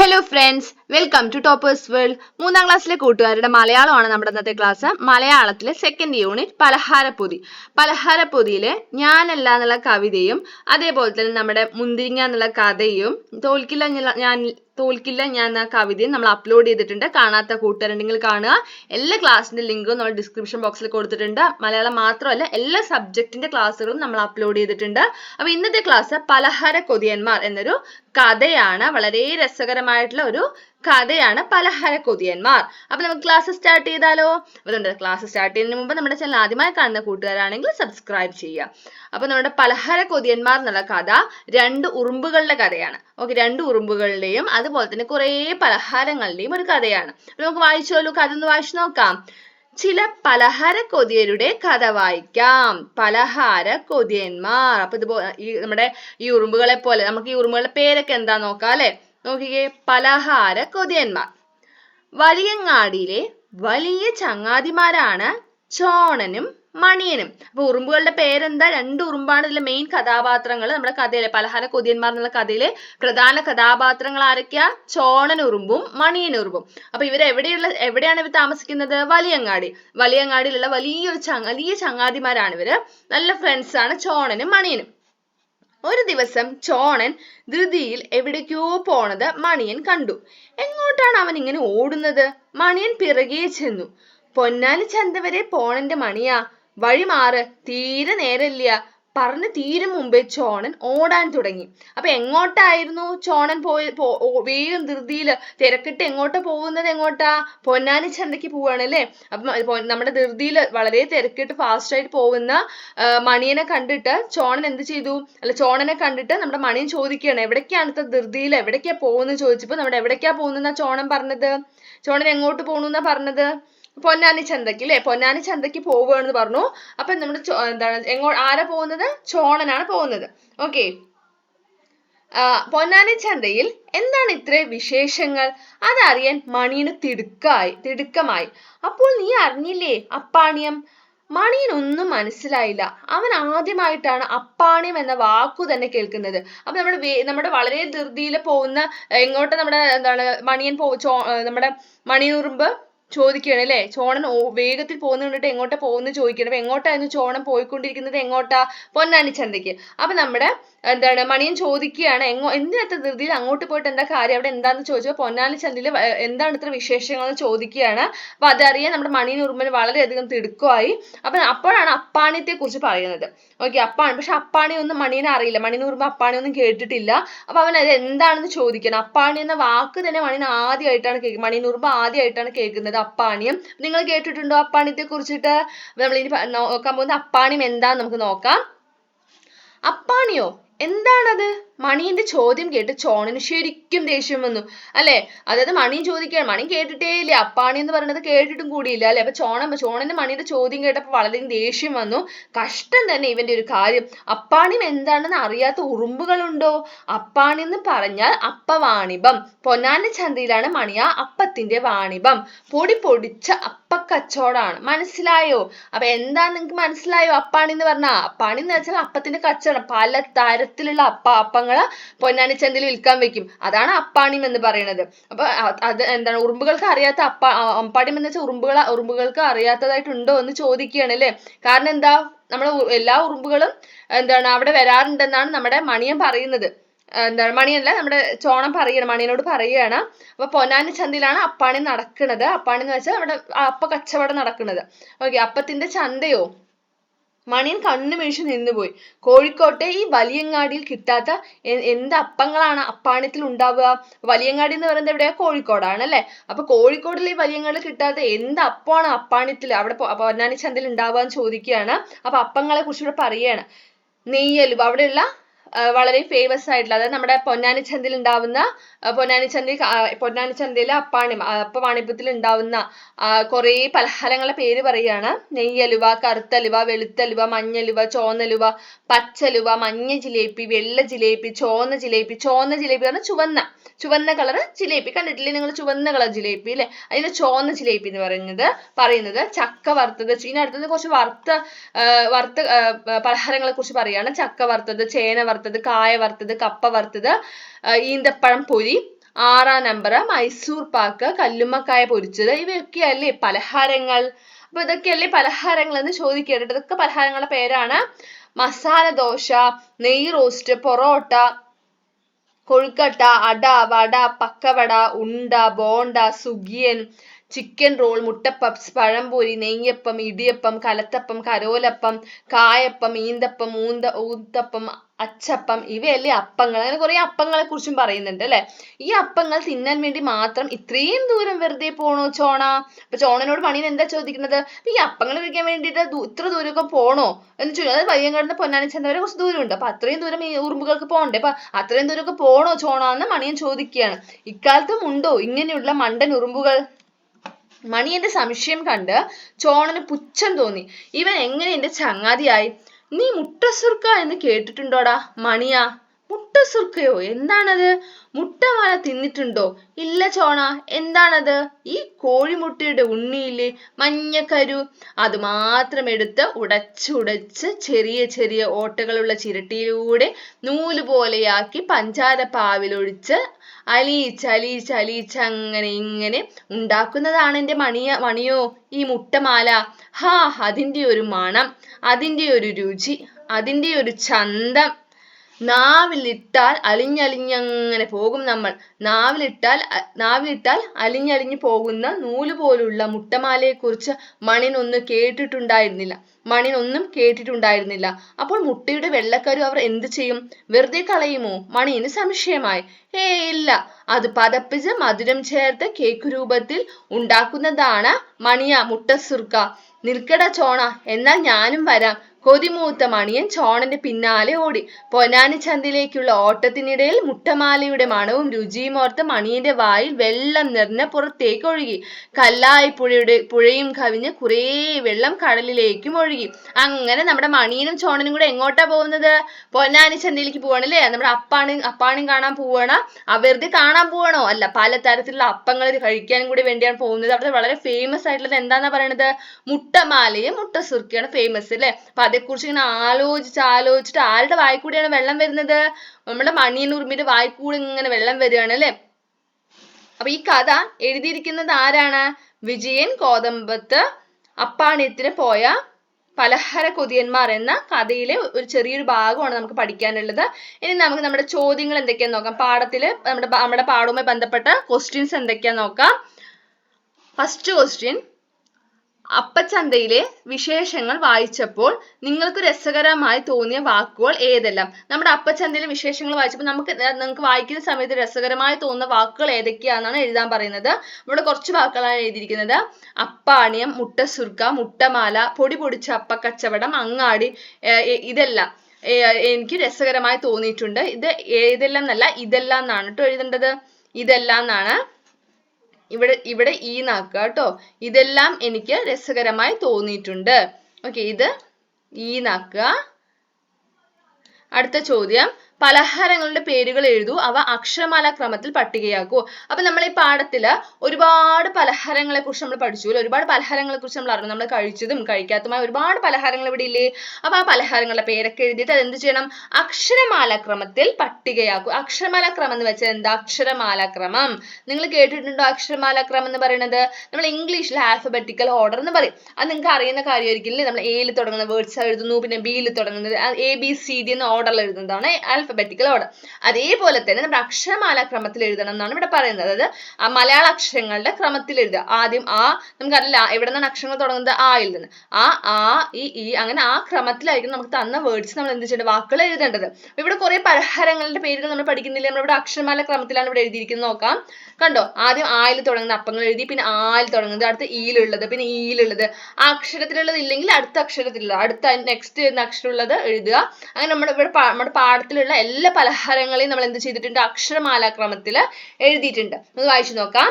Hello friends welcome to toppers world മൂന്നാം ക്ലാസ്സിലെ കൂട്ടുകാരുടെ മലയാളമാണ് നമ്മുടെ ഇന്നത്തെ ക്ലാസ്. മലയാളത്തിലെ സെക്കൻഡ് യൂണിറ്റ് പലഹാരപ്പൊതി. പലഹാരപ്പൊതിയിലെ ഞാനല്ല എന്നുള്ള കവിതയും അതേപോലെ തന്നെ നമ്മുടെ മുന്തിരിങ്ങ എന്നുള്ള കഥയും തോൽക്കില്ല ഞാൻ തോൽക്കില്ല. ഞാൻ എന്ന കവിതയും നമ്മൾ അപ്ലോഡ് ചെയ്തിട്ടുണ്ട്. കാണാത്ത കൂട്ടുകാരുണ്ടെങ്കിൽ കാണുക. എല്ലാ ക്ലാസ്സിന്റെ ലിങ്കും നമ്മൾ ഡിസ്ക്രിപ്ഷൻ ബോക്സിൽ കൊടുത്തിട്ടുണ്ട്. മലയാളം മാത്രമല്ല എല്ലാ സബ്ജക്റ്റിന്റെ ക്ലാസ്സുകളും നമ്മൾ അപ്ലോഡ് ചെയ്തിട്ടുണ്ട്. അപ്പൊ ഇന്നത്തെ ക്ലാസ് പലഹാര കൊതിയന്മാർ എന്നൊരു കഥയാണ്. വളരെ രസകരമായിട്ടുള്ള ഒരു കഥയാണ് പലഹാര കൊതിയന്മാർ. അപ്പൊ നമുക്ക് ക്ലാസ് സ്റ്റാർട്ട് ചെയ്താലോ? അതുകൊണ്ട് ക്ലാസ് സ്റ്റാർട്ട് ചെയ്യുന്നതിന് മുമ്പ് നമ്മുടെ ചാനൽ ആദ്യമായി കാണുന്ന കൂട്ടുകാരാണെങ്കിൽ സബ്സ്ക്രൈബ് ചെയ്യുക. അപ്പൊ നമ്മുടെ പലഹാര കൊതിയന്മാർ എന്നുള്ള കഥ രണ്ട് ഉറുമ്പുകളുടെ കഥയാണ്. ഓക്കെ രണ്ട് ഉറുമ്പുകളുടെയും അതുപോലെ തന്നെ കുറേ പലഹാരങ്ങളുടെയും ഒരു കഥയാണ്. നമുക്ക് വായിച്ചോളൂ കഥ ഒന്ന് വായിച്ചു നോക്കാം. ചില പലഹാര കൊതിയരുടെ കഥ വായിക്കാം. പലഹാര കൊതിയന്മാർ. അപ്പൊ ഇതുപോലെ ഈ നമ്മുടെ ഈ ഉറുമ്പുകളെ പോലെ നമുക്ക് ഈ ഉറുമ്പുകളുടെ പേരൊക്കെ എന്താ നോക്കാം അല്ലെ? നോക്കിക്കേ പലഹാര കൊതിയന്മാർ. വലിയങ്ങാടിയിലെ വലിയ ചങ്ങാതിമാരാണ് ചോണനും മണിയനും. അപ്പൊ ഉറുമ്പുകളുടെ പേരെന്താ? രണ്ട് ഉറുമ്പാണ് ഇതിലെ മെയിൻ കഥാപാത്രങ്ങൾ നമ്മുടെ കഥയിലെ പലഹാര കൊതിയന്മാർ എന്നുള്ള കഥയിലെ പ്രധാന കഥാപാത്രങ്ങൾ ആരൊക്കെയാ? ചോണൻ ഉറുമ്പും മണിയൻ ഉറുമ്പും. അപ്പൊ ഇവർ എവിടെയുള്ള എവിടെയാണ് ഇവർ താമസിക്കുന്നത്? വലിയങ്ങാടി. വലിയങ്ങാടിയിലുള്ള വലിയൊരു ചങ്ങ വലിയ ചങ്ങാതിമാരാണ് ഇവർ. നല്ല ഫ്രണ്ട്സ് ആണ് ചോണനും മണിയനും. ഒരു ദിവസം ചോണൻ ധൃതിയിൽ എവിടേക്കോ പോണത് മണിയൻ കണ്ടു. എങ്ങോട്ടാണ് അവൻ ഇങ്ങനെ ഓടുന്നത്? മണിയൻ പിറകെ ചെന്നു. പൊന്നാലി ചന്ത വരെ പോണന്റെ മണിയാ. വഴി മാറ് തീരെ നേരമില്ല പറഞ്ഞ് തീരും മുമ്പേ ചോണൻ ഓടാൻ തുടങ്ങി. അപ്പൊ എങ്ങോട്ടായിരുന്നു ചോണൻ പോയി വേഗം ധൃതിയിൽ തിരക്കിട്ട് എങ്ങോട്ടാ പോകുന്നത് എങ്ങോട്ടാ? പൊന്നാനി ചന്തയ്ക്ക് പോവാണ് അല്ലേ? അപ്പൊ നമ്മുടെ ധൃതിയിൽ വളരെ തിരക്കിട്ട് ഫാസ്റ്റ് ആയിട്ട് പോകുന്ന മണിയനെ കണ്ടിട്ട് ചോണൻ എന്ത് ചെയ്തു? അല്ല ചോണനെ കണ്ടിട്ട് നമ്മുടെ മണിയൻ ചോദിക്കുകയാണ് എവിടേക്കാണ് ഇത്ര ധൃതിയിൽ എവിടേക്കാ പോകുന്നത്? ചോദിച്ചപ്പോ നമ്മുടെ എവിടേക്കാ പോകുന്നെന്നാ ചോണൻ പറഞ്ഞത്? ചോണൻ എങ്ങോട്ട് പോകണമെന്നാ പറഞ്ഞത്? പൊന്നാനി ചന്തയ്ക്ക് അല്ലെ പൊന്നാനി ചന്തയ്ക്ക് പോവുകയാണെന്ന് പറഞ്ഞു. അപ്പൊ നമ്മുടെ എന്താണ് എങ്ങോ ആരാ പോകുന്നത്? ചോണനാണ് പോകുന്നത്. ഓക്കെ പൊന്നാനി ചന്തയിൽ എന്താണ് ഇത്ര വിശേഷങ്ങൾ? അതറിയാൻ മണിയന് തിടുക്കായി തിടുക്കമായി. അപ്പോൾ നീ അറിഞ്ഞില്ലേ അപ്പാണിയം? മണിയനൊന്നും മനസ്സിലായില്ല. അവൻ ആദ്യമായിട്ടാണ് അപ്പാണിയം എന്ന വാക്കു തന്നെ കേൾക്കുന്നത്. അപ്പൊ നമ്മുടെ നമ്മുടെ വളരെ ധൃതിയിൽ പോകുന്ന എങ്ങോട്ട് നമ്മുടെ എന്താണ് മണിയൻ പോ നമ്മുടെ മണിയുറുമ്പ് ചോദിക്കുകയാണ് അല്ലേ? ചോണൻ വേഗത്തിൽ പോകുന്ന കണ്ടിട്ട് എങ്ങോട്ടാ പോകുന്നത് ചോദിക്കണം അപ്പൊ എങ്ങോട്ടായിരുന്നു ചോണൻ പോയിക്കൊണ്ടിരിക്കുന്നത്? എങ്ങോട്ടാ? പൊന്നാനി ചന്തയ്ക്ക്. അപ്പൊ നമ്മുടെ എന്താണ് മണിയൻ ചോദിക്കുകയാണ് എങ്ങോ എന്തിനത്ര ധൃതിയിൽ അങ്ങോട്ട് പോയിട്ട് എന്താ കാര്യം? അവിടെ എന്താന്ന് ചോദിച്ചപ്പോൾ പൊന്നാനി ചന്തയിൽ എന്താണ് ഇത്ര വിശേഷങ്ങൾ എന്ന് ചോദിക്കുകയാണ്. അപ്പൊ അതറിയാൻ നമ്മുടെ മണിയൻ ഉറുമ്പൻ വളരെയധികം തിടുക്കമായി. അപ്പൊ അപ്പോഴാണ് അപ്പാണിയത്തെ കുറിച്ച് പറയുന്നത്. ഓക്കെ അപ്പാണി പക്ഷെ അപ്പാണി ഒന്നും മണിയനെ അറിയില്ല. മണിയൻ ഉറുമ്പ് അപ്പാണി ഒന്നും കേട്ടിട്ടില്ല. അപ്പൊ അവൻ അത് എന്താണെന്ന് ചോദിക്കണം. അപ്പാണി എന്ന വാക്ക് തന്നെ മണിയൻ ആദ്യമായിട്ടാണ് കേൾക്കുന്നത് മണിയൻ ഉറുമ്പ് ആദ്യമായിട്ടാണ് കേൾക്കുന്നത് അപ്പാണിയം. നിങ്ങൾ കേട്ടിട്ടുണ്ടോ അപ്പാണിയത്തെ കുറിച്ചിട്ട് നമ്മൾ ഇനി നോക്കാൻ പോകുന്ന അപ്പാണിയം എന്താന്ന് നമുക്ക് നോക്കാം. അപ്പാണിയോ? എന്താണത്? മണിയന്റെ ചോദ്യം കേട്ട് ചോണിന് ശരിക്കും ദേഷ്യം വന്നു. അല്ലെ? അതായത് മണി ചോദിക്കുകയാണ്. മണി കേട്ടിട്ടേ ഇല്ല. അപ്പാണി എന്ന് പറയുന്നത് കേട്ടിട്ടും കൂടിയില്ല അല്ലെ? അപ്പൊ ചോണൻ ചോണന് മണിയുടെ ചോദ്യം കേട്ടപ്പോൾ വളരെ ദേഷ്യം വന്നു. കഷ്ടം തന്നെ ഇവന്റെ ഒരു കാര്യം. അപ്പാണിം എന്താണെന്ന് അറിയാത്ത ഉറുമ്പുകളുണ്ടോ? അപ്പാണി എന്ന് പറഞ്ഞാൽ അപ്പ വാണിഭം. പൊന്നാന്റെ ചന്തയിലാണ് മണിയ അപ്പത്തിന്റെ വാണിഭം. പൊടി പൊടിച്ച അപ്പക്കച്ചവടമാണ് മനസ്സിലായോ? അപ്പൊ എന്താ നിങ്ങക്ക് മനസ്സിലായോ അപ്പാണി എന്ന് പറഞ്ഞാ? അപ്പാണി എന്ന് വെച്ചാൽ അപ്പത്തിന്റെ കച്ചവടം. പല തരത്തിലുള്ള അപ്പ അപ്പങ്ങൾ പൊന്നാനി ചന്തയിൽ വിൽക്കാൻ വെക്കും. അതാണ് അപ്പാണിം എന്ന് പറയുന്നത്. അപ്പൊ അത് എന്താണ് ഉറുമ്പുകൾക്ക് അറിയാത്ത അപ്പ അ- എന്ന് വെച്ചാൽ ഉറുമ്പുകൾ ഉറുമ്പുകൾക്ക് അറിയാത്തതായിട്ടുണ്ടോ എന്ന് ചോദിക്കുകയാണ് അല്ലേ? കാരണം എന്താ? നമ്മുടെ എല്ലാ ഉറുമ്പുകളും എന്താണ് അവിടെ വരാറുണ്ടെന്നാണ് നമ്മുടെ മണിയൻ പറയുന്നത്. എന്താണ് മണിയല്ല നമ്മുടെ ചോണം പറയണം മണിയനോട് പറയുകയാണ്. അപ്പൊ പൊന്നാനി ചന്തയിലാണ് അപ്പാണി നടക്കുന്നത് അപ്പാണി എന്ന് വെച്ചാൽ അവിടെ അപ്പ കച്ചവടം നടക്കുന്നത് ഓക്കെ അപ്പത്തിന്റെ ചന്തയോ? മണിയൻ കണ്ണു വീഴ്ച നിന്നുപോയി. കോഴിക്കോട്ടെ ഈ വലിയങ്ങാടിയിൽ കിട്ടാത്ത എന്ത് അപ്പങ്ങളാണ് അപ്പാണത്തിൽ ഉണ്ടാവുക? വലിയങ്ങാടി എന്ന് പറയുന്നത് എവിടെയാ? കോഴിക്കോടാണ് അല്ലെ? അപ്പൊ കോഴിക്കോടിൽ ഈ വലിയങ്ങാടിൽ കിട്ടാത്ത എന്ത് അപ്പമാണ് അപ്പാണത്തിൽ അവിടെ പൊന്നാനി ചന്തയിൽ ഉണ്ടാവുക എന്ന് ചോദിക്കുകയാണ്. അപ്പൊ അപ്പങ്ങളെ കുറിച്ച് ഇവിടെ പറയുകയാണ്. നെയ്യലു അവിടെയുള്ള വളരെ ഫേമസ് ആയിട്ടുള്ള അതായത് നമ്മുടെ പൊന്നാനി ചന്തയിൽ ഉണ്ടാവുന്ന പൊന്നാനി ചന്തയിൽ പൊന്നാനി ചന്തയിലെ അപ്പാണി അപ്പ വാണിഭത്തിൽ ഉണ്ടാവുന്ന കുറേ പലഹാരങ്ങളെ പേര് പറയുകയാണ്. നെയ്യലുവ കറുത്തലുവ വെളുത്തലുവ മഞ്ഞലുവ ചോന്നലുവ പച്ചലുവ മഞ്ഞ ജിലേബി വെള്ള ജിലേബി ചോന്ന ജിലേബി. ചോന്ന ജിലേബി പറഞ്ഞാൽ ചുവന്ന ചുവന്ന കളർ ജിലേബി. കണ്ടിട്ടില്ലേ നിങ്ങൾ ചുവന്ന കളർ ജിലേബി അല്ലെ? അതിന് ചോന്ന ജിലേബി എന്ന് പറയുന്നത് പറയുന്നത് ചക്ക വറുത്തത്. ഇനി കുറച്ച് വറുത്ത വറുത്ത പലഹാരങ്ങളെ കുറിച്ച് പറയുകയാണ്. ചക്ക വറുത്തത് ചേന വറുത്തത് കായ വറുത്തത് കപ്പ വറുത്തത് ഈന്തപ്പഴം പൊരി ആറാം നമ്പർ മൈസൂർ പാക്ക് കല്ലുമ്മക്കായ പൊരിച്ചത് ഇവയൊക്കെയല്ലേ പലഹാരങ്ങൾ. അപ്പൊ ഇതൊക്കെയല്ലേ പലഹാരങ്ങൾ എന്ന് ചോദിക്കരുത്. ഇതൊക്കെ പലഹാരങ്ങളുടെ പേരാണ് മസാല ദോശ നെയ് റോസ്റ്റ് പൊറോട്ട കൊഴുക്കട്ട അട വട പക്കവട ഉണ്ട ബോണ്ട സുഗിയൻ ചിക്കൻ റോൾ മുട്ടപ്പപ്സ് പഴംപൊരി നെയ്യപ്പം ഇടിയപ്പം കലത്തപ്പം കരോലപ്പം കായപ്പം ഈന്തപ്പം ഊന്ത ഊത്തപ്പം അച്ചപ്പം ഇവയല്ലേ അപ്പങ്ങൾ. അങ്ങനെ കുറെ അപ്പങ്ങളെ കുറിച്ചും പറയുന്നുണ്ട് അല്ലെ? ഈ അപ്പങ്ങൾ തിന്നാൻ വേണ്ടി മാത്രം ഇത്രയും ദൂരം വെറുതെ പോണോ ചോണ? അപ്പൊ ചോണനോട് പണിയിൽ എന്താ ചോദിക്കുന്നത്? ഈ അപ്പങ്ങൾ കഴിക്കാൻ വേണ്ടിയിട്ട് ഇത്ര ദൂരമൊക്കെ പോണോ എന്ന് ചോദിച്ചു അതായത് പയ്യൻകാടുന്ന് പൊന്നാനി ചെന്നവരെ കുറച്ച് ദൂരമുണ്ട്. അപ്പൊ അത്രയും ദൂരം ഈ ഉറുമ്പുകൾക്ക് പോകണ്ടേ? അപ്പൊ അത്രയും ദൂരമൊക്കെ പോണോ ചോണ എന്ന് മണിയൻ ചോദിക്കുകയാണ്. ഇക്കാലത്തും ഉണ്ടോ ഇങ്ങനെയുള്ള മണ്ടൻ ഉറുമ്പുകൾ? മണിയന്റെ സംശയം കണ്ട് ചോണന് പുച്ഛം തോന്നി. ഇവൻ എങ്ങനെ എന്റെ ചങ്ങാതിയായി? നീ മുട്ടസുർക്ക എന്ന് കേട്ടിട്ടുണ്ടോടാ മണിയാ? മുട്ടസുർക്കയോ എന്താണത്? മുട്ടമാല തിന്നിട്ടുണ്ടോ? ഇല്ല ചോണ എന്താണത്? ഈ കോഴിമുട്ടയുടെ ഉണ്ണിയില്ലേ മഞ്ഞക്കരു അത് മാത്രം എടുത്ത് ഉടച്ചുടച്ച് ചെറിയ ചെറിയ ഓട്ടകളുള്ള ചിരട്ടിയിലൂടെ നൂൽ പോലെയാക്കി പഞ്ചാര പാവിലൊഴിച്ച് അലിയിച്ച് അലിയിച്ച് അലിയിച്ച് അങ്ങനെ ഇങ്ങനെ ഉണ്ടാക്കുന്നതാണ് എന്റെ മണിയ മണിയോ ഈ മുട്ടമാല ഹാ അതിന്റെ ഒരു മണം അതിന്റെ ഒരു രുചി അതിന്റെ ഒരു ചന്തം. നാവിലിട്ടാൽ അലിഞ്ഞലിഞ്ഞങ്ങനെ പോകും നമ്മൾ. നാവിലിട്ടാൽ നാവിലിട്ടാൽ അലിഞ്ഞലിഞ്ഞു പോകുന്ന നൂൽ പോലുള്ള മുട്ടമാലയെക്കുറിച്ച് മണിനൊന്ന് കേട്ടിട്ടുണ്ടായിരുന്നില്ല. മണിനൊന്നും കേട്ടിട്ടുണ്ടായിരുന്നില്ല. അപ്പോൾ മുട്ടയുടെ വെള്ളക്കരു അവർ എന്ത് ചെയ്യും? വെറുതെ കളയുമോ? മണിന് സംശയമായി. ഏ ഇല്ല. അത് പതപ്പിച്ച് മധുരം ചേർത്ത് കേക്ക് രൂപത്തിൽ ഉണ്ടാക്കുന്നതാണ് മണിയ മുട്ടസുർക്ക നിൽക്കട ചോണ. എന്നാൽ ഞാനും വരാം. കൊതിമൂത്ത മണിയൻ ചോണന്റെ പിന്നാലെ ഓടി. പൊന്നാനി ചന്തിലേക്കുള്ള ഓട്ടത്തിനിടയിൽ മുട്ടമാലയുടെ മണവും രുചിയും ഓർത്ത് മണിയന്റെ വായിൽ വെള്ളം നിറഞ്ഞ പുറത്തേക്ക് ഒഴുകി. കല്ലായി പുഴയുടെ പുഴയും കവിഞ്ഞ് കുറേ വെള്ളം കടലിലേക്കും ഒഴുകി. അങ്ങനെ നമ്മുടെ മണിയനും ചോണനും കൂടെ എങ്ങോട്ടാ പോകുന്നത്? പൊന്നാനി ചന്തയിലേക്ക് പോവാണല്ലേ? നമ്മുടെ അപ്പാണ് അപ്പാണിയും കാണാൻ പോവാണ്. അവരുടെ കാണാൻ പോവണോ? അല്ല പല തരത്തിലുള്ള അപ്പങ്ങൾ കഴിക്കാനും കൂടി വേണ്ടിയാണ് പോകുന്നത്. അവിടെ വളരെ ഫേമസ് ആയിട്ടുള്ളത് എന്താന്നാ പറയണത്? മുട്ടമാലയും മുട്ട സുർക്കിയാണ് ഫേമസ് അല്ലേ? അപ്പൊ അതേക്കുറിച്ച് ഇങ്ങനെ ആലോചിച്ച് ആലോചിച്ചിട്ട് ആരുടെ വായിൽ കൂടിയാണ് വെള്ളം വരുന്നത്? നമ്മുടെ മണിയൻ ഉറുമ്പിന്റെ വായിൽ കൂടി ഇങ്ങനെ വെള്ളം വരികയാണ് അല്ലെ? അപ്പൊ ഈ കഥ എഴുതിയിരിക്കുന്നത് ആരാണ്? വിജയൻ കോതമ്പത്ത് അപ്പാണിയത്തിന് പോയ പലഹാര കൊതിയന്മാർ എന്ന കഥയിലെ ഒരു ചെറിയൊരു ഭാഗമാണ് നമുക്ക് പഠിക്കാനുള്ളത്. ഇനി നമുക്ക് നമ്മുടെ ചോദ്യങ്ങൾ എന്തൊക്കെയാന്ന് നോക്കാം. പാഠത്തിൽ നമ്മുടെ നമ്മുടെ പാഠവുമായി ബന്ധപ്പെട്ട ക്വസ്റ്റ്യൻസ് എന്തൊക്കെയാന്ന് നോക്കാം. ഫസ്റ്റ് ക്വസ്റ്റ്യൻ അപ്പച്ചന്തയിലെ വിശേഷങ്ങൾ വായിച്ചപ്പോൾ നിങ്ങൾക്ക് രസകരമായി തോന്നിയ വാക്കുകൾ ഏതെല്ലാം? നമ്മുടെ അപ്പച്ചന്തയിലെ വിശേഷങ്ങൾ വായിച്ചപ്പോൾ നമുക്ക് നിങ്ങൾക്ക് വായിക്കുന്ന സമയത്ത് രസകരമായി തോന്നുന്ന വാക്കുകൾ ഏതൊക്കെയാണെന്നാണ് എഴുതാൻ പറയുന്നത്. ഇവിടെ കുറച്ച് വാക്കുകളാണ് എഴുതിയിരിക്കുന്നത്. അപ്പാണിയം മുട്ടസുർക്ക മുട്ടമാല പൊടി പൊടിച്ച അപ്പക്കച്ചവടം അങ്ങാടി ഇതെല്ലാം. എനിക്ക് രസകരമായി തോന്നിയിട്ടുണ്ട്. ഇത് ഏതെല്ലാം എന്നല്ല ഇതെല്ലാം എന്നാണ് കേട്ടോ എഴുതേണ്ടത്. ഇതെല്ലാം എന്നാണ് ഇവിടെ ഇവിടെ ഈ നാക്കുക കേട്ടോ. ഇതെല്ലാം എനിക്ക് രസകരമായി തോന്നിയിട്ടുണ്ട്. ഓക്കെ ഇത് ഈ നാക്കുക അടുത്ത ചോദ്യം. പലഹാരങ്ങളുടെ പേരുകൾ എഴുതൂ അവ അക്ഷരമാല ക്രമത്തിൽ പട്ടികയാക്കൂ. അപ്പൊ നമ്മൾ ഈ പാഠത്തിൽ ഒരുപാട് പലഹാരങ്ങളെ കുറിച്ച് നമ്മൾ പഠിച്ചു. ഒരുപാട് പലഹാരങ്ങളെ കുറിച്ച് നമ്മൾ അറിഞ്ഞു. നമ്മൾ കഴിച്ചതും കഴിക്കാത്തതുമായ ഒരുപാട് പലഹാരങ്ങൾ ഇവിടെ ഇല്ലേ? അപ്പൊ ആ പലഹാരങ്ങളുടെ പേരൊക്കെ എഴുതിയിട്ട് അത് എന്ത് ചെയ്യണം? അക്ഷരമാല ക്രമത്തിൽ പട്ടികയാക്കൂ. അക്ഷരമാല ക്രമം എന്ന് വെച്ചാൽ എന്താ? അക്ഷരമാല ക്രമം. നിങ്ങൾ കേട്ടിട്ടുണ്ടോ അക്ഷരമാല ക്രമം എന്ന് പറയുന്നത് നമ്മൾ ഇംഗ്ലീഷിൽ ആൽഫബറ്റിക്കൽ ഓർഡർ എന്ന് പറയും. അത് നിങ്ങൾക്ക് അറിയുന്ന കാര്യമായിരിക്കില്ലേ? നമ്മൾ എയിൽ തുടങ്ങുന്ന വേർഡ്സ് എഴുതുന്നു പിന്നെ ബിയിൽ തുടങ്ങുന്നത് എ ബി സി ഡി എന്ന ഓർഡറിൽ എഴുതുന്നതാണ് ആൽഫബറ്റിക്കൽ ഓർഡർ അതേപോലെ തന്നെ നമ്മുടെ അക്ഷരമാല ക്രമത്തിൽ എഴുതണം എന്നാണ് ഇവിടെ പറയുന്നത്. അതായത് മലയാള അക്ഷരങ്ങളുടെ ക്രമത്തിൽ എഴുതുക. ആദ്യം ആ നമുക്കറിയില്ല എവിടെ നിന്നാണ് അക്ഷരങ്ങൾ തുടങ്ങുന്നത്? ആയിൽ യിൽ നിന്ന്. ആ ആ ഇ ഇ അങ്ങനെ ആ ക്രമത്തിലായിരിക്കും നമുക്ക് തന്ന വേർഡ്സ് നമ്മൾ എന്ത് ചെയ്യേണ്ടത്? വാക്കുകൾ എഴുതേണ്ടത്. ഇവിടെ കുറെ പലഹാരങ്ങളുടെ പേരുകൾ നമ്മൾ പഠിക്കുന്നില്ല? നമ്മളിവിടെ അക്ഷരമാല ക്രമത്തിലാണ് ഇവിടെ എഴുതിയിരിക്കുന്നത് നോക്കാം. കണ്ടോ? ആദ്യം ആയിൽ തുടങ്ങുന്ന അപ്പങ്ങൾ എഴുതി പിന്നെ ആയിൽ തുടങ്ങുന്നത് അടുത്ത ഈയിലുള്ളത് പിന്നെ ഈയിലുള്ളത് ആ അക്ഷരത്തിലുള്ളത് ഇല്ലെങ്കിൽ അടുത്ത അക്ഷരത്തിലുള്ളത് അടുത്ത നെക്സ്റ്റ് എന്ന അക്ഷരമുള്ളത് എഴുതുക. അങ്ങനെ നമ്മുടെ ഇവിടെ നമ്മുടെ പാഠത്തിലുള്ള എല്ലാ പലഹാരങ്ങളെയും നമ്മൾ എന്ത് ചെയ്തിട്ടുണ്ട് അക്ഷരമാലാക്രമത്തിൽ എഴുതിയിട്ടുണ്ട്. നമുക്ക് വായിച്ചു നോക്കാം.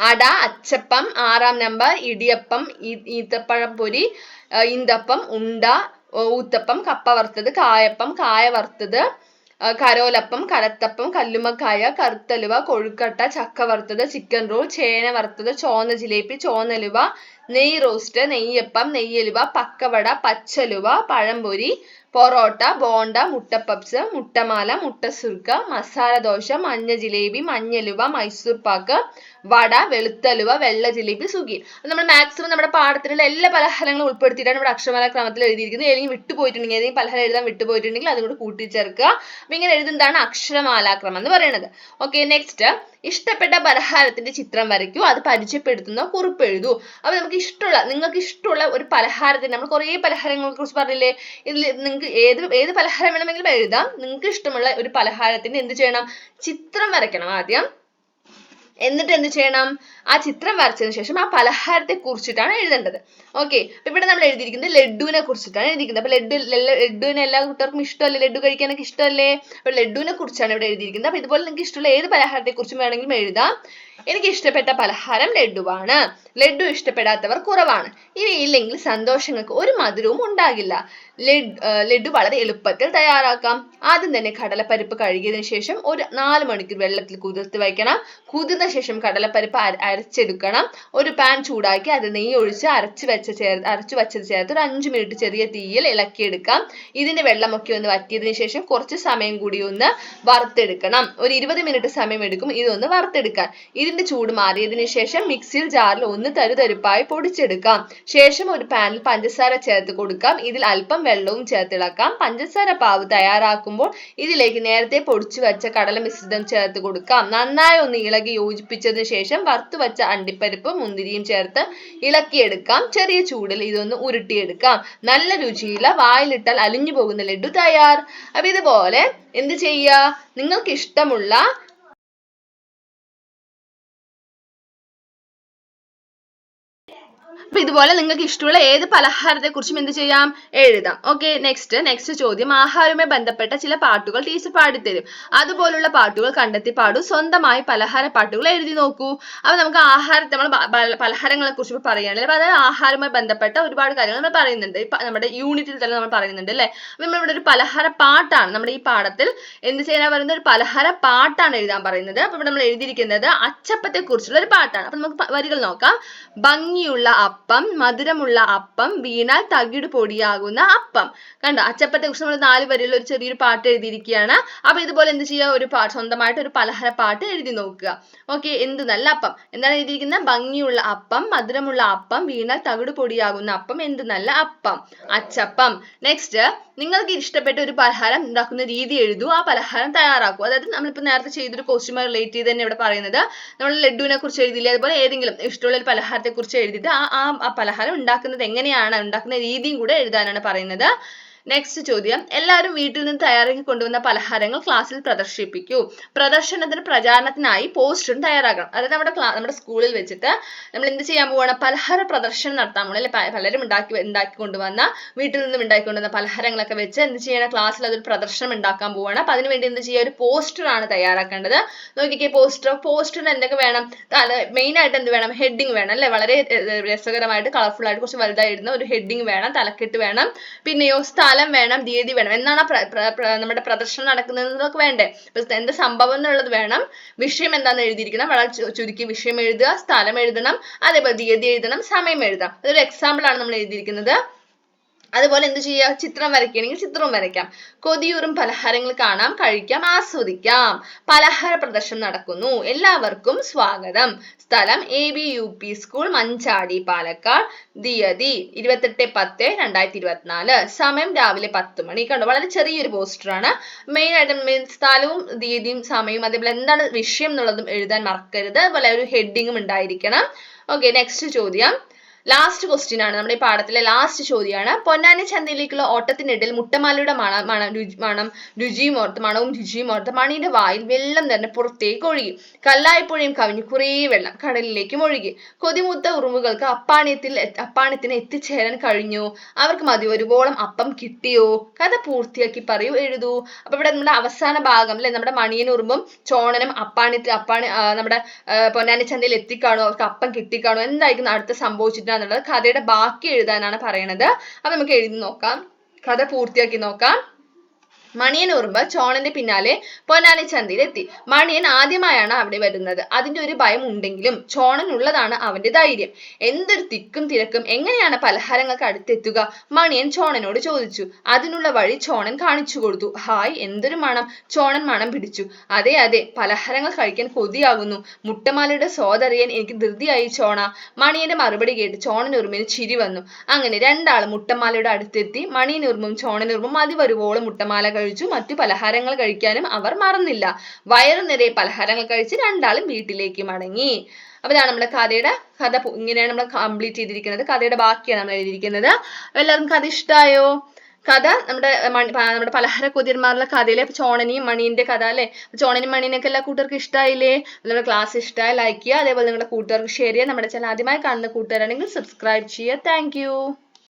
അട അച്ചപ്പം ആറാം നമ്പർ ഇടിയപ്പം ഈത്തപ്പഴം പൊരി ഈന്തപ്പം ഉണ്ട ഊത്തപ്പം കപ്പ വറുത്തത് കായപ്പം കായ വറുത്തത് കരോലപ്പം കടത്തപ്പം കല്ലുമ്മക്കായ കറുത്തലുവ കൊഴുക്കട്ട ചക്ക വറുത്തത് ചിക്കൻ റോൾ ചേന വറുത്തത് ചോന്ന ജിലേബി ചോന്നലുവ നെയ് റോസ്റ്റ് നെയ്യപ്പം നെയ്യലുവ പക്കവട പച്ചലുവ പഴംപൊരി പൊറോട്ട ബോണ്ട മുട്ടപ്പപ്സ് മുട്ടമാല മുട്ട സുർക്ക മസാല ദോശ മഞ്ഞ ജിലേബി മഞ്ഞലുവ മൈസൂർ പാക്ക് വട വെളുത്തലുവ വെള്ള ജിലേബി സുഗി നമ്മൾ മാക്സിമം നമ്മുടെ പാഠത്തിലുള്ള എല്ലാ പലഹാരങ്ങളും ഉൾപ്പെടുത്തിയിട്ടാണ് ഇവിടെ അക്ഷരമാല ക്രമത്തിൽ എഴുതിയിരിക്കുന്നത്. ഏതെങ്കിലും വിട്ടുപോയിട്ടുണ്ടെങ്കിൽ ഏതെങ്കിലും പലഹാരം എഴുതാൻ വിട്ടുപോയിട്ടുണ്ടെങ്കിൽ അതും കൂടി കൂട്ടിച്ചേർക്കുക. അപ്പൊ ഇങ്ങനെ എഴുതുന്നതാണ് അക്ഷരമാലാക്രമം എന്ന് പറയുന്നത്. ഓക്കെ നെക്സ്റ്റ് ഇഷ്ടപ്പെട്ട പലഹാരത്തിന്റെ ചിത്രം വരയ്ക്കൂ. അത് പരിചയപ്പെടുത്തുന്ന. കുറിപ്പ് എഴുതൂ അപ്പൊ നമുക്ക് ഇഷ്ടമുള്ള നിങ്ങൾക്ക് ഇഷ്ടമുള്ള ഒരു പലഹാരത്തിന് നമ്മൾ കുറേ പലഹാരങ്ങളെ കുറിച്ച് പറഞ്ഞില്ലേ? ഇതിൽ നിങ്ങൾക്ക് ഏത് ഏത് പലഹാരം വേണമെങ്കിലും എഴുതാം. നിങ്ങൾക്ക് ഇഷ്ടമുള്ള ഒരു പലഹാരത്തിന് എന്ത് ചെയ്യണം? ചിത്രം വരയ്ക്കണം ആദ്യം. എന്നിട്ട് എന്ത് ചെയ്യണം? ആ ചിത്രം വരച്ചതിന് ശേഷം ആ പലഹാരത്തെ കുറിച്ചിട്ടാണ് എഴുതേണ്ടത്. ഓക്കെ അപ്പൊ ഇവിടെ നമ്മൾ എഴുതിയിരിക്കുന്നത് ലഡുവിനെ കുറിച്ചിട്ടാണ് എഴുതിയിരിക്കുന്നത്. അപ്പൊ ലഡു ലഡുവിനെ എല്ലാ കുട്ടികൾക്കും ഇഷ്ടമല്ലേ? ലഡു കഴിക്കാനൊക്കെ ഇഷ്ടമല്ലേ? അപ്പൊ ലഡുവിനെ കുറിച്ചാണ് ഇവിടെ എഴുതിയിരിക്കുന്നത്. അപ്പൊ ഇതുപോലെ നിങ്ങൾക്ക് ഇഷ്ടമുള്ള ഏത് പലഹാരത്തെ കുറിച്ചും വേണമെങ്കിലും എഴുതാം. എനിക്ക് ഇഷ്ടപ്പെട്ട പലഹാരം ലഡുവാണ്. ലഡു ഇഷ്ടപ്പെടാത്തവർ കുറവാണ്. ഇവയില്ലെങ്കിൽ സന്തോഷങ്ങൾക്ക് ഒരു മധുരവും ഉണ്ടാകില്ല. ലഡു വളരെ എളുപ്പത്തിൽ തയ്യാറാക്കാം. ആദ്യം തന്നെ കടലപ്പരിപ്പ് കഴുകിയതിനു ശേഷം ഒരു നാല് മണിക്കൂർ വെള്ളത്തിൽ കുതിർത്ത് വയ്ക്കണം. കുതിർന്ന ശേഷം കടലപ്പരിപ്പ് അരച്ചെടുക്കണം. ഒരു പാൻ ചൂടാക്കി അത് നെയ്യ് ഒഴിച്ച് അരച്ച് വെച്ച ചേർ അരച്ചു വെച്ചത് ചേർത്ത് ഒരു അഞ്ച് മിനിറ്റ് ചെറിയ തീയിൽ ഇളക്കിയെടുക്കാം. ഇതിന്റെ വെള്ളമൊക്കെ ഒന്ന് വറ്റിയതിന് ശേഷം കുറച്ച് സമയം കൂടി ഒന്ന് വറുത്തെടുക്കണം. ഒരു ഇരുപത് മിനിറ്റ് സമയം എടുക്കും ഇതൊന്ന് വറുത്തെടുക്കാൻ. ഇതിന്റെ ചൂട് മാറിയതിന് ശേഷം മിക്സിയിൽ ജാറിൽ ഒന്ന് തരുതരുപ്പായി പൊടിച്ചെടുക്കാം. ശേഷം ഒരു പാനിൽ പഞ്ചസാര ചേർത്ത് കൊടുക്കാം. ഇതിൽ അല്പം വെള്ളവും ചേർത്തിളക്കാം പഞ്ചസാര പാവ് തയ്യാറാക്കുമ്പോൾ ഇതിലേക്ക് നേരത്തെ പൊടിച്ചു വെച്ച കടല മിശ്രിതം ചേർത്ത് കൊടുക്കാം. നന്നായി ഒന്ന് ഇളകി യോജിപ്പിച്ചതിന് ശേഷം വറുത്തു വച്ച അണ്ടിപ്പരിപ്പും മുന്തിരിയും ചേർത്ത് ഇളക്കിയെടുക്കാം. ചെറിയ ചൂടിൽ ഇതൊന്ന് ഉരുട്ടിയെടുക്കാം. നല്ല രുചിയില്ല വായിലിട്ടാൽ അലിഞ്ഞു പോകുന്ന ലഡു തയ്യാർ. അപ്പൊ ഇതുപോലെ എന്ത് ചെയ്യുക നിങ്ങൾക്ക് ഇഷ്ടമുള്ള അപ്പൊ ഇതുപോലെ നിങ്ങൾക്ക് ഇഷ്ടമുള്ള ഏത് പലഹാരത്തെ കുറിച്ചും എന്ത് ചെയ്യാം? എഴുതാം. ഓക്കെ നെക്സ്റ്റ് നെക്സ്റ്റ് ചോദ്യം. ആഹാരവുമായി ബന്ധപ്പെട്ട ചില പാട്ടുകൾ ടീച്ചർ പാടിത്തരും. അതുപോലുള്ള പാട്ടുകൾ കണ്ടെത്തി പാടൂ. സ്വന്തമായി പലഹാര പാട്ടുകൾ എഴുതി നോക്കൂ. അപ്പൊ നമുക്ക് ആഹാരത്തെ നമ്മൾ പലഹാരങ്ങളെ കുറിച്ച് പറയുകയാണെങ്കിൽ അപ്പൊ അതായത് ആഹാരവുമായി ബന്ധപ്പെട്ട ഒരുപാട് കാര്യങ്ങൾ നമ്മൾ പറയുന്നുണ്ട്. നമ്മുടെ യൂണിറ്റിൽ തന്നെ നമ്മൾ പറയുന്നുണ്ട് അല്ലെ? അപ്പൊ നമ്മൾ ഇവിടെ ഒരു പലഹാര പാട്ടാണ്. നമ്മുടെ ഈ പാഠത്തിൽ എന്ത് ചെയ്യാൻ പറയുന്നത്? ഒരു പലഹാര പാട്ടാണ് എഴുതാൻ പറയുന്നത്. അപ്പൊ ഇവിടെ നമ്മൾ എഴുതിയിരിക്കുന്നത് അച്ചപ്പത്തെ കുറിച്ചുള്ള ഒരു പാട്ടാണ്. അപ്പൊ നമുക്ക് വരികൾ നോക്കാം. ഭംഗിയുള്ള മധുരമുള്ള അപ്പം വീണാൽ തകിട് പൊടിയാകുന്ന അപ്പം. കണ്ടോ? അച്ചപ്പത്തെ കുറിച്ച് നമ്മൾ നാല് വരിയുള്ള ഒരു ചെറിയൊരു പാട്ട് എഴുതിയിരിക്കുകയാണ്. അപ്പൊ ഇതുപോലെ എന്ത് ചെയ്യുക? ഒരു പാട്ട് സ്വന്തമായിട്ട് ഒരു പലഹാര പാട്ട് എഴുതി നോക്കുക. ഓക്കെ എന്ത് നല്ല അപ്പം? എന്താണ് എഴുതിയിരിക്കുന്നത്? ഭംഗിയുള്ള അപ്പം മധുരമുള്ള അപ്പം വീണാൽ തകിട് പൊടിയാകുന്ന അപ്പം എന്ത് നല്ല അപ്പം? അച്ചപ്പം. നെക്സ്റ്റ് നിങ്ങൾക്ക് ഇഷ്ടപ്പെട്ട ഒരു പലഹാരം ഉണ്ടാക്കുന്ന രീതി എഴുതൂ. ആ പലഹാരം തയ്യാറാക്കൂ അതായത് നമ്മളിപ്പോ നേരത്തെ ചെയ്തൊരു ക്വസ്റ്റ്യുമായി റിലേറ്റ് ചെയ്ത് തന്നെ ഇവിടെ പറയുന്നത്. നമ്മൾ ലഡുവിനെ കുറിച്ച് എഴുതിയില്ലേ? അതുപോലെ ഏതെങ്കിലും ഇഷ്ടമുള്ള ഒരു പലഹാരത്തെ കുറിച്ച് എഴുതിയിട്ട് ആ ആ ആ പലഹാരം ഉണ്ടാക്കുന്നത് എങ്ങനെയാണ്? ഉണ്ടാക്കുന്ന രീതിയും കൂടെ എഴുതാനാണ് പറയുന്നത്. നെക്സ്റ്റ് ചോദ്യം. എല്ലാവരും വീട്ടിൽ നിന്ന് തയ്യാറാക്കി കൊണ്ടുവന്ന പലഹാരങ്ങൾ ക്ലാസ്സിൽ പ്രദർശിപ്പിക്കൂ. പ്രദർശനത്തിന് പ്രചാരണത്തിനായി പോസ്റ്ററും തയ്യാറാക്കണം അതായത് നമ്മുടെ നമ്മുടെ സ്കൂളിൽ വെച്ചിട്ട് നമ്മൾ എന്ത് ചെയ്യാൻ പോവുകയാണ് പലഹാര പ്രദർശനം നടത്താൻ പോകണം അല്ലെ? പലരും ഉണ്ടാക്കി ഉണ്ടാക്കി കൊണ്ടുവന്ന വീട്ടിൽ നിന്നും ഉണ്ടാക്കി കൊണ്ടുവന്ന പലഹാരങ്ങളൊക്കെ വെച്ച് എന്ത് ചെയ്യണം? ക്ലാസ്സിൽ അതൊരു പ്രദർശനം ഉണ്ടാക്കാൻ പോവുകയാണ് അപ്പൊ അതിനുവേണ്ടി എന്ത് ചെയ്യുക? ഒരു പോസ്റ്റർ ആണ് തയ്യാറാക്കേണ്ടത്. നോക്കിക്കേ പോസ്റ്റർ പോസ്റ്ററിന് എന്തൊക്കെ വേണം? മെയിൻ ആയിട്ട് എന്ത് വേണം? ഹെഡിങ് വേണം. അല്ലെ? വളരെ രസകരമായിട്ട് കളർഫുൾ ആയിട്ട് കുറച്ച് വലുതായിരുന്ന ഒരു ഹെഡിങ് വേണം. തലക്കെട്ട് വേണം. പിന്നെയോ സ്ഥലം വേണം തീയതി വേണം. എന്നാണ് നമ്മുടെ പ്രദർശനം നടക്കുന്നത് എന്നതൊക്കെ വേണ്ടേ എന്ത് സംഭവം എന്നുള്ളത് വേണം. വിഷയം എന്താന്ന് എഴുതിയിരിക്കണം. വളരെ ചുരുക്കി വിഷയം എഴുതുക സ്ഥലം എഴുതണം അതേപോലെ തീയതി എഴുതണം സമയം എഴുതാം. അതൊരു എക്സാമ്പിൾ ആണ് നമ്മൾ എഴുതിയിരിക്കുന്നത്. അതുപോലെ എന്ത് ചെയ്യുക? ചിത്രം വരയ്ക്കുകയാണെങ്കിൽ ചിത്രവും വരയ്ക്കാം. കൊതിയൂറും പലഹാരങ്ങൾ കാണാം കഴിക്കാം ആസ്വദിക്കാം. പലഹാര പ്രദർശനം നടക്കുന്നു. എല്ലാവർക്കും സ്വാഗതം. സ്ഥലം A B U P school Manjadi Palakkad. തീയതി ഇരുപത്തെട്ട് പത്ത് രണ്ടായിരത്തി ഇരുപത്തിനാല് സമയം രാവിലെ പത്ത് മണി. കണ്ടോ? വളരെ ചെറിയൊരു പോസ്റ്ററാണ് മെയിൻ ആയിട്ട് സ്ഥലവും തീയതിയും സമയവും അതേപോലെ എന്താണ് വിഷയം എന്നുള്ളതും എഴുതാൻ മറക്കരുത്. അതുപോലെ ഒരു ഹെഡിങ്ങും ഉണ്ടായിരിക്കണം. ഓക്കെ നെക്സ്റ്റ് ചോദ്യം. ലാസ്റ്റ് ക്വസ്റ്റ്യൻ ആണ്. നമ്മുടെ ഈ പാഠത്തിലെ ലാസ്റ്റ് ചോദ്യമാണ് പൊന്നാനി ചന്തയിലേക്കുള്ള ഓട്ടത്തിനിടയിൽ മുട്ടമാലയുടെ മണം മണം രുചി മണം രുചിയും ഓർത്ത് മണവും രുചിയും ഓർത്ത് മണിയുടെ വായിൽ വെള്ളം തന്നെ പുറത്തേക്ക് ഒഴുകി. കല്ലായ്പ്പോഴും കവിഞ്ഞു കുറേ വെള്ളം കടലിലേക്കും ഒഴുകി. കൊതിമുത്ത ഉറുമ്പുകൾക്ക് അപ്പാണിയത്തിൽ അപ്പാണയത്തിന് എത്തിച്ചേരാൻ കഴിഞ്ഞു. അവർക്ക് മതി ഒരുപോളം അപ്പം കിട്ടിയോ? കഥ പൂർത്തിയാക്കി പറയൂ എഴുതൂ. അപ്പൊ ഇവിടെ നമ്മുടെ അവസാന ഭാഗം അല്ലെ? നമ്മുടെ മണിയൻ ഉറുമ്പും ചോണനും അപ്പാണിത്തിൽ അപ്പാണി നമ്മുടെ പൊന്നാനി ചന്തയിൽ എത്തിക്കാണോ. അവർക്ക് അപ്പം കിട്ടിക്കാണോ. എന്തായിരിക്കും അടുത്ത് സംഭവിച്ചിട്ടാന്നുള്ളത് കഥയുടെ ബാക്കി എഴുതാനാണ് പറയണത്. അപ്പൊ നമുക്ക് എഴുതി നോക്കാം. കഥ പൂർത്തിയാക്കി നോക്കാം. മണിയൻ ഉറുമ്പ് ചോണന്റെ പിന്നാലെ പൊന്നാനി ചന്തയിലെത്തി. മണിയൻ ആദ്യമായാണ് അവിടെ വരുന്നത്. അതിന്റെ ഒരു ഭയം ഉണ്ടെങ്കിലും ചോണൻ ഉള്ളതാണ് അവന്റെ ധൈര്യം. എന്തൊരു തിക്കും തിരക്കും എങ്ങനെയാണ് പലഹാരങ്ങൾക്ക് അടുത്തെത്തുക? മണിയൻ ചോണനോട് ചോദിച്ചു. അതിനുള്ള വഴി ചോണൻ കാണിച്ചു കൊടുത്തു. ഹായ് എന്തൊരു മണം. ചോണൻ മണം പിടിച്ചു. അതെ അതെ പലഹാരങ്ങൾ കഴിക്കാൻ കൊതിയാകുന്നു മുട്ടമാലയുടെ സ്വാതറിയാൻ എനിക്ക് ധൃതിയായി ചോണ മണിയന്റെ മറുപടി കേട്ട് ചോണൻ ഉറുമ്പിന് ചിരി വന്നു. അങ്ങനെ രണ്ടാളും മുട്ടമാലയുടെ അടുത്തെത്തി. മണിയൻ ഉറുമ്പും ചോണൻ ഉറുമ്പും മതി വരുവോളം മുട്ടമാല കഴിച്ചു. മറ്റു പലഹാരങ്ങൾ കഴിക്കാനും അവർ മറന്നില്ല. വയറു നിറയെ പലഹാരങ്ങൾ കഴിച്ച് രണ്ടാളും വീട്ടിലേക്ക് മടങ്ങി. അപ്പൊ ഇതാണ് നമ്മുടെ കഥയുടെ കഥ ഇങ്ങനെയാണ് നമ്മൾ കംപ്ലീറ്റ് ചെയ്തിരിക്കുന്നത്. കഥയുടെ ബാക്കിയാണ് നമ്മൾ എഴുതിയിരിക്കുന്നത്. എല്ലാവർക്കും കഥ ഇഷ്ടമായോ കഥ നമ്മുടെ നമ്മുടെ പലഹാര കൊതിയന്മാരുടെ കഥയിലെ ചോണനിയും മണീന്റെ കഥ അല്ലെ? ചോണനും മണീനൊക്കെ എല്ലാ കൂട്ടുകാർക്കും ഇഷ്ടമായില്ലേ നമ്മുടെ ക്ലാസ് ഇഷ്ടമായി ലൈക്ക് ചെയ്യുക. അതേപോലെ നിങ്ങളുടെ കൂട്ടുകാർക്ക് ഷെയർ ചെയ്യുക. നമ്മുടെ ചാനൽ ആദ്യമായി കാണുന്ന കൂട്ടുകാരാണെങ്കിൽ സബ്സ്ക്രൈബ് ചെയ്യുക. താങ്ക്